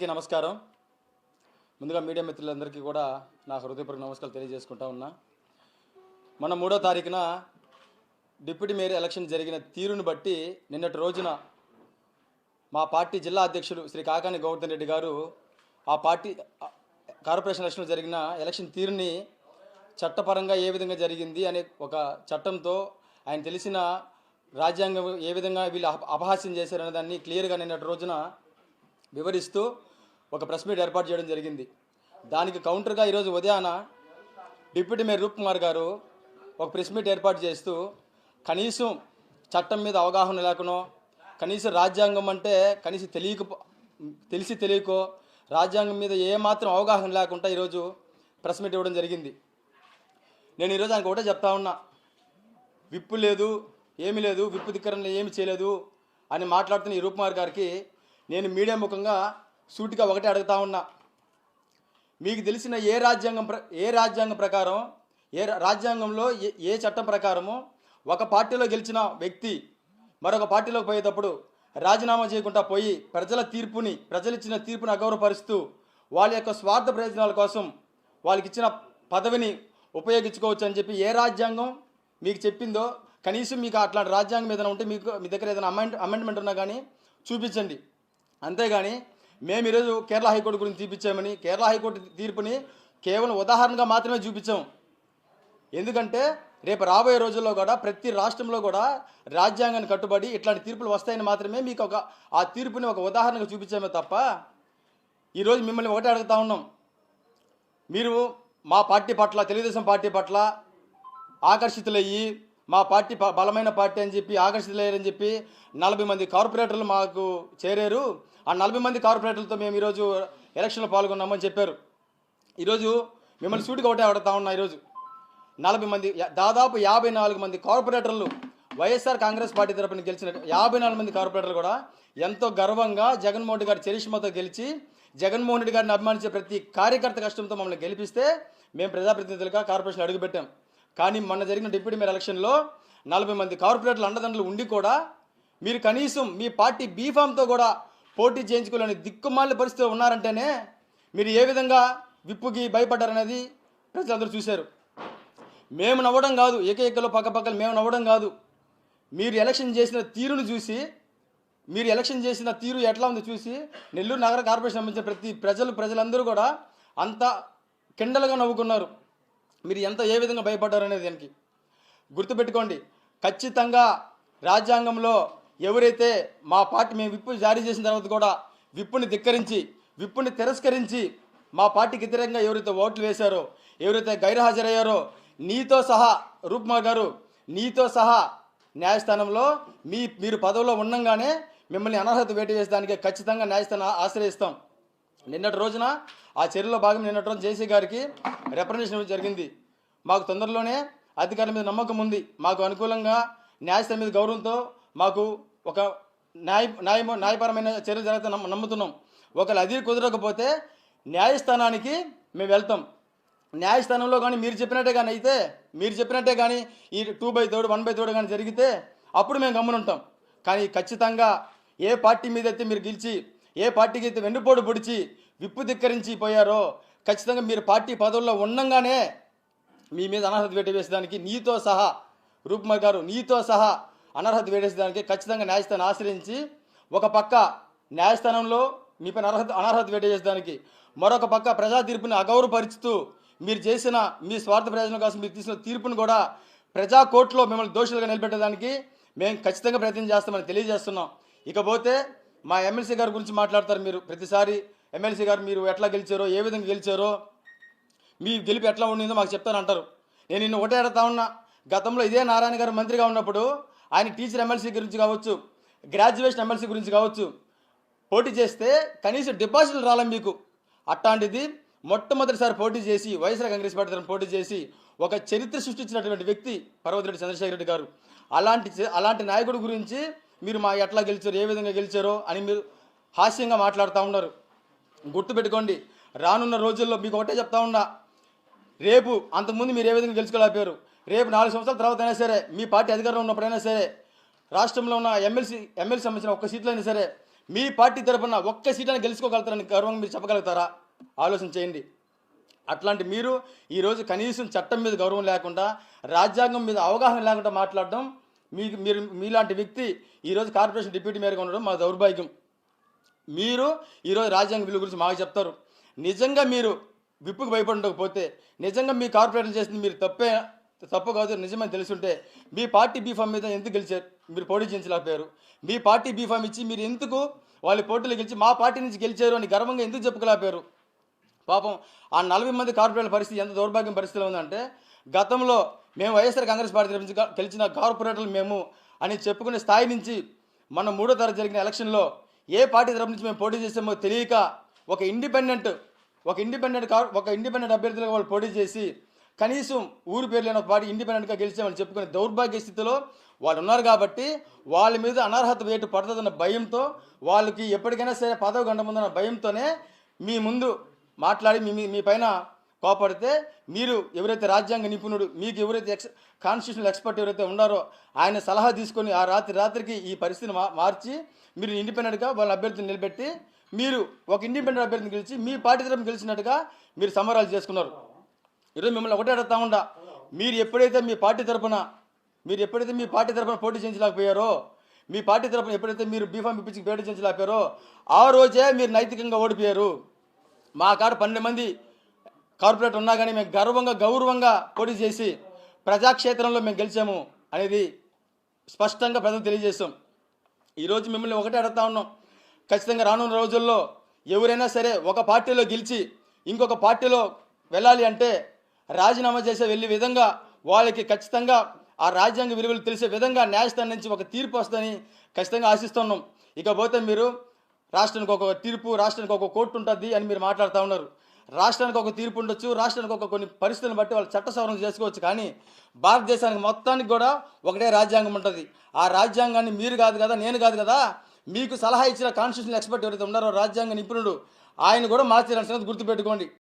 అందరికీ నమస్కారం. ముందుగా మీడియా మిత్రులందరికీ కూడా నా హృదయపూర్వక నమస్కారాలు తెలియజేసుకుంటా ఉన్నా. మన మూడో తారీఖున డిప్యూటీ మేయర్ ఎలక్షన్ జరిగిన తీరును బట్టి నిన్నటి రోజున మా పార్టీ జిల్లా అధ్యక్షులు శ్రీ కాకాని గౌతమ్ రెడ్డి గారు ఆ పార్టీ కార్పొరేషన్ ఎలక్షన్ జరిగిన ఎలక్షన్ తీరుని చట్టపరంగా ఏ విధంగా జరిగింది అనే ఒక చట్టంతో ఆయన తెలిసిన రాజ్యాంగం ఏ విధంగా వీళ్ళు అపహాస్యం చేశారనే దాన్ని క్లియర్గా నిన్నటి రోజున వివరిస్తూ ఒక ప్రెస్ మీట్ ఏర్పాటు చేయడం జరిగింది. దానికి కౌంటర్గా ఈరోజు ఉదయాన డిప్యూటీ మేయర్ రూప్ కుమార్ గారు ఒక ప్రెస్ మీట్ ఏర్పాటు చేస్తూ కనీసం చట్టం మీద అవగాహన లేకనో కనీసం రాజ్యాంగం అంటే కనీసం తెలియక తెలిసి తెలియకో రాజ్యాంగం మీద ఏమాత్రం అవగాహన లేకుండా ఈరోజు ప్రెస్ మీట్ ఇవ్వడం జరిగింది. నేను ఈరోజు ఆయనకు ఒకటే చెప్తా ఉన్నా. విప్పు లేదు ఏమీ లేదు విప్పు ధిక్కరణ ఏమి చేయలేదు అని మాట్లాడుతున్న ఈ రూపుమార్ గారికి నేను మీడియా ముఖంగా సూటిగా ఒకటే అడుగుతా ఉన్నా. మీకు తెలిసిన ఏ రాజ్యాంగం ప్ర ఏ రాజ్యాంగం ప్రకారం ఏ రాజ్యాంగంలో ఏ ఏ చట్టం ప్రకారము ఒక పార్టీలో గెలిచిన వ్యక్తి మరొక పార్టీలోకి పోయేటప్పుడు రాజీనామా చేయకుండా పోయి ప్రజల తీర్పుని ప్రజలు ఇచ్చిన తీర్పుని అగౌరవపరుస్తూ వాళ్ళ యొక్క స్వార్థ ప్రయోజనాల కోసం వాళ్ళకి ఇచ్చిన పదవిని ఉపయోగించుకోవచ్చు అని చెప్పి ఏ రాజ్యాంగం మీకు చెప్పిందో కనీసం మీకు అట్లాంటి రాజ్యాంగం ఏదైనా ఉంటే మీకు మీ దగ్గర ఏదైనా అమెండ్ అమెండ్మెంట్ ఉన్నా కానీ చూపించండి. అంతేగాని మేము ఈరోజు కేరళ హైకోర్టు గురించి చూపించామని కేరళ హైకోర్టు తీర్పుని కేవలం ఉదాహరణగా మాత్రమే చూపించాం. ఎందుకంటే రేపు రాబోయే రోజుల్లో కూడా ప్రతి రాష్ట్రంలో కూడా రాజ్యాంగాన్ని కట్టుబడి ఇట్లాంటి తీర్పులు వస్తాయని మాత్రమే మీకు ఒక ఆ తీర్పుని ఒక ఉదాహరణగా చూపించామే తప్ప ఈరోజు మిమ్మల్ని ఒకటే అడుగుతా ఉన్నాం. మీరు మా పార్టీ పట్ల తెలుగుదేశం పార్టీ పట్ల ఆకర్షితులయ్యి మా పార్టీ ప- బలమైన పార్టీ అని చెప్పి ఆకర్షితులయ్యారని చెప్పి నలభై మంది కార్పొరేటర్లు మాకు చేరారు. ఆ నలభై మంది కార్పొరేటర్లతో మేము ఈరోజు ఎలక్షన్లో పాల్గొన్నామని చెప్పారు. ఈరోజు మిమ్మల్ని సూటిగా ఒకటే అడుగుతా ఉన్నా ఈరోజు. నలభై మంది దాదాపు యాభై నాలుగు మంది కార్పొరేటర్లు వైఎస్ఆర్ కాంగ్రెస్ పార్టీ తరపున గెలిచిన యాభై నాలుగు మంది కార్పొరేటర్లు కూడా ఎంతో గర్వంగా జగన్మోహన్ రెడ్డి గారి చరిష్మతో గెలిచి జగన్మోహన్ రెడ్డి గారిని అభిమానించే ప్రతి కార్యకర్త కష్టంతో మమ్మల్ని గెలిపిస్తే మేము ప్రజాప్రతినిధులుగా కార్పొరేషన్ అడుగుపెట్టాం. కానీ మొన్న జరిగిన డిప్యూటీ మేయర్ ఎలక్షన్లో నలభై మంది కార్పొరేటర్లు అండదండలు ఉండి కూడా మీరు కనీసం మీ పార్టీ బీఫామ్తో కూడా పోటీ చేయించుకోలేని దిక్కుమాలిన పరిస్థితిలో ఉన్నారంటేనే మీరు ఏ విధంగా విప్పుకి భయపడ్డారనేది ప్రజలందరూ చూశారు. మేము నవ్వడం కాదు ఏకైకలో పక్కపక్కలు మేము నవ్వడం కాదు. మీరు ఎలక్షన్ చేసిన తీరును చూసి మీరు ఎలక్షన్ చేసిన తీరు ఎట్లా ఉందో చూసి నెల్లూరు నగర కార్పొరేషన్ సంబంధించిన ప్రతి ప్రజలు ప్రజలందరూ కూడా అంత కిండలుగా నవ్వుకున్నారు. మీరు ఎంత ఏ విధంగా భయపడ్డారు అనేది దానికి గుర్తుపెట్టుకోండి. ఖచ్చితంగా రాజ్యాంగంలో ఎవరైతే మా పార్టీ మేము విప్పు జారీ చేసిన తర్వాత కూడా విప్పుని ధిక్కరించి విప్పుని తిరస్కరించి మా పార్టీకి వ్యతిరేకంగా ఎవరైతే ఓట్లు వేశారో ఎవరైతే గైర్హాజరయ్యారో నీతో సహా రూప్మా గారు నీతో సహా న్యాయస్థానంలో మీ మీరు పదవిలో ఉండంగానే మిమ్మల్ని అనర్హత వేటు వేసేదానికి ఖచ్చితంగా న్యాయస్థానం ఆశ్రయిస్తాం. నిన్నటి రోజున ఆ చర్యలో భాగం నిన్నటి రోజు జేసీ గారికి రిప్రజెంటేషన్ జరిగింది. మాకు తొందరలోనే అధికారుల మీద నమ్మకం ఉంది. మాకు అనుకూలంగా న్యాయస్థానం మీద గౌరవంతో మాకు ఒక న్యాయ న్యాయ న్యాయపరమైన చర్యలు జరుగుతా నమ్ముతున్నాం. ఒకవేళ అది కుదరకపోతే న్యాయస్థానానికి మేము వెళ్తాం. న్యాయస్థానంలో కానీ మీరు చెప్పినట్టే కానీ అయితే మీరు చెప్పినట్టే కానీ ఈ two by third one by third కానీ జరిగితే అప్పుడు మేము గమ్మునుంటాం. కానీ ఖచ్చితంగా ఏ పార్టీ మీద అయితే మీరు గెలిచి ఏ పార్టీకి అయితే వెన్నుపోటు పొడిచి విప్పు ధిక్కరించి పోయారో ఖచ్చితంగా మీరు పార్టీ పదవుల్లో ఉండంగానే మీ మీద అనర్హత వేటు వేసేదానికి నీతో సహా రూప్మ గారు నీతో సహా అనర్హత వేడేసేదానికి ఖచ్చితంగా న్యాయస్థానం ఆశ్రయించి ఒక పక్క న్యాయస్థానంలో మీ పైన అనర్హత అనర్హత వేటు చేసేదానికి మరొక పక్క ప్రజా తీర్పుని అగౌరవపరుచుతూ మీరు చేసిన మీ స్వార్థ ప్రయోజనం కోసం మీరు తీసిన తీర్పును కూడా ప్రజా కోర్టులో మిమ్మల్ని దోషులుగా నిలబెట్టడానికి మేము ఖచ్చితంగా ప్రయత్నం చేస్తామని తెలియజేస్తున్నాం. ఇకపోతే మా ఎమ్మెల్సీ గారి గురించి మాట్లాడతారు మీరు ప్రతిసారి. ఎమ్మెల్సీ గారు మీరు ఎట్లా గెలిచారో ఏ విధంగా గెలిచారో మీ గెలుపు ఎట్లా ఉండిందో మాకు చెప్తానంటారు. నేను నిన్ను ఒకటే అడుగుతా ఉన్నా. గతంలో ఇదే నారాయణ గారు మంత్రిగా ఉన్నప్పుడు ఆయన టీచర్ ఎమ్మెల్సీ గురించి కావచ్చు గ్రాడ్యుయేషన్ ఎమ్మెల్సీ గురించి కావచ్చు పోటీ చేస్తే కనీసం డిపాజిట్లు రాలే మీకు. అట్లాంటిది మొట్టమొదటిసారి పోటీ చేసి వైఎస్ఆర్ కాంగ్రెస్ పార్టీ తరఫున పోటీ చేసి ఒక చరిత్ర సృష్టించినటువంటి వ్యక్తి పర్వతిరెడ్డి చంద్రశేఖర రెడ్డి గారు. అలాంటి అలాంటి నాయకుడి గురించి మీరు మా ఎట్లా గెలిచారు ఏ విధంగా గెలిచారో అని మీరు హాస్యంగా మాట్లాడుతూ ఉన్నారు. గుర్తుపెట్టుకోండి రానున్న రోజుల్లో మీకు ఒకటే చెప్తా ఉన్నా రేపు అంతకుముందు మీరు ఏ విధంగా గెలుచుకోలేకపోయారు? రేపు నాలుగు సంవత్సరాల తర్వాత అయినా సరే మీ పార్టీ అధికారంలో ఉన్నప్పుడైనా సరే రాష్ట్రంలో ఉన్న ఎమ్మెల్సీ ఎమ్మెల్సీ సంబంధించిన ఒక్క సీట్లైనా అయినా సరే మీ పార్టీ తరపున ఒక్క సీట్లను గెలుచుకోగలుగుతారని గర్వంగా మీరు చెప్పగలుగుతారా? ఆలోచన చేయండి. అట్లాంటి మీరు ఈరోజు కనీసం చట్టం మీద గౌరవం లేకుండా రాజ్యాంగం మీద అవగాహన లేకుండా మాట్లాడడం మీకు మీరు మీలాంటి వ్యక్తి ఈరోజు కార్పొరేషన్ డిప్యూటీ మేరకు ఉండడం మా దౌర్భాగ్యం. మీరు ఈరోజు రాజ్యాంగ విలువ గురించి మాకు చెప్తారు. నిజంగా మీరు విప్పుకు భయపడకపోతే నిజంగా మీ కార్పొరేషన్ చేసింది మీరు తప్పే తప్పు కాదు నిజమని తెలుసుంటే మీ పార్టీ బీఫామ్ మీద ఎందుకు గెలిచారు? మీరు పోటీ చేయించలేకపోయారు. మీ పార్టీ బీఫామ్ ఇచ్చి మీరు ఎందుకు వాళ్ళ పోటీలో గెలిచి మా పార్టీ నుంచి గెలిచారు అని గర్వంగా ఎందుకు చెప్పుకోలేకపోయారు? పాపం ఆ నలభై మంది కార్పొరేట్ల పరిస్థితి ఎంత దౌర్భాగ్యం పరిస్థితిలో ఉందంటే గతంలో మేము వైఎస్ఆర్ కాంగ్రెస్ పార్టీ నుంచి గెలిచిన కార్పొరేటర్లు మేము అని చెప్పుకునే స్థాయి నుంచి మన మూడో తరగతి జరిగిన ఎలక్షన్లో ఏ పార్టీ తరపు నుంచి మేము పోటీ చేసామో తెలియక ఒక ఇండిపెండెంట్ ఒక ఇండిపెండెంట్ కార్ ఒక ఇండిపెండెంట్ అభ్యర్థులుగా వాళ్ళు పోటీ చేసి కనీసం ఊరు పేరు లేని పార్టీ ఇండిపెండెంట్గా గెలిచామని చెప్పుకునే దౌర్భాగ్య స్థితిలో వాళ్ళు ఉన్నారు కాబట్టి వాళ్ళ మీద అనర్హత వేటు పడుతుందన్న భయంతో వాళ్ళకి ఎప్పటికైనా సరే పదవి గంట ముందన్న భయంతోనే మీ ముందు మాట్లాడి మీ మీ- మీ పైన కోపడితే మీరు ఎవరైతే రాజ్యాంగ నిపుణుడు మీకు ఎవరైతే ఎక్స్ కాన్స్టిట్యూషనల్ ఎక్స్పర్ట్ ఎవరైతే ఉన్నారో ఆయన సలహా తీసుకొని ఆ రాత్రి రాత్రికి ఈ పరిస్థితిని మా మార్చి మీరు ఇండిపెండెంట్గా వాళ్ళ అభ్యర్థిని నిలబెట్టి మీరు ఒక ఇండిపెండెంట్ అభ్యర్థిని గెలిచి మీ పార్టీ తరఫున గెలిచినట్టుగా మీరు సమరాలు చేసుకున్నారు. ఈరోజు మిమ్మల్ని ఒకటే అడుగుతా ఉండా మీరు ఎప్పుడైతే మీ పార్టీ తరపున మీరు ఎప్పుడైతే మీ పార్టీ తరపున పోటీ చేయించలేకపోయారో మీ పార్టీ తరపున ఎప్పుడైతే మీరు బీఫామ్ ఇప్పించి పోటీ చేయించలేకపోయారో ఆ రోజే మీరు నైతికంగా ఓడిపోయారు. మా కాడ పన్నెండు మంది కార్పొరేట్ ఉన్నా కానీ మేము గర్వంగా గౌరవంగా పోటీ చేసి ప్రజాక్షేత్రంలో మేము గెలిచాము అనేది స్పష్టంగా ప్రజలు తెలియజేస్తాం. ఈరోజు మిమ్మల్ని ఒకటే అడుగుతా ఉన్నాం. ఖచ్చితంగా రానున్న రోజుల్లో ఎవరైనా సరే ఒక పార్టీలో గెలిచి ఇంకొక పార్టీలో వెళ్ళాలి అంటే రాజీనామా చేసే వెళ్ళే విధంగా వాళ్ళకి ఖచ్చితంగా ఆ రాజ్యాంగ విలువలు తెలిసే విధంగా న్యాయస్థానం నుంచి ఒక తీర్పు వస్తుందని ఖచ్చితంగా ఆశిస్తున్నాం. ఇకపోతే మీరు రాష్ట్రానికి ఒక తీర్పు రాష్ట్రానికి ఒక కోర్టు ఉంటుంది అని మీరు మాట్లాడుతూ ఉన్నారు. రాష్ట్రానికి ఒక తీర్పు ఉండొచ్చు రాష్ట్రానికి ఒక కొన్ని పరిస్థితులను బట్టి వాళ్ళు చట్ట సవరణ చేసుకోవచ్చు. కానీ భారతదేశానికి మొత్తానికి కూడా ఒకటే రాజ్యాంగం ఉంటుంది. ఆ రాజ్యాంగాన్ని మీరు కాదు కదా నేను కాదు కదా మీకు సలహా ఇచ్చిన కాన్స్టిట్యూషన్ ఎక్స్పర్ట్ ఎవరైతే ఉన్నారో రాజ్యాంగ నిపుణుడు ఆయన కూడా మార్చారని సంగతి గుర్తుపెట్టుకోండి.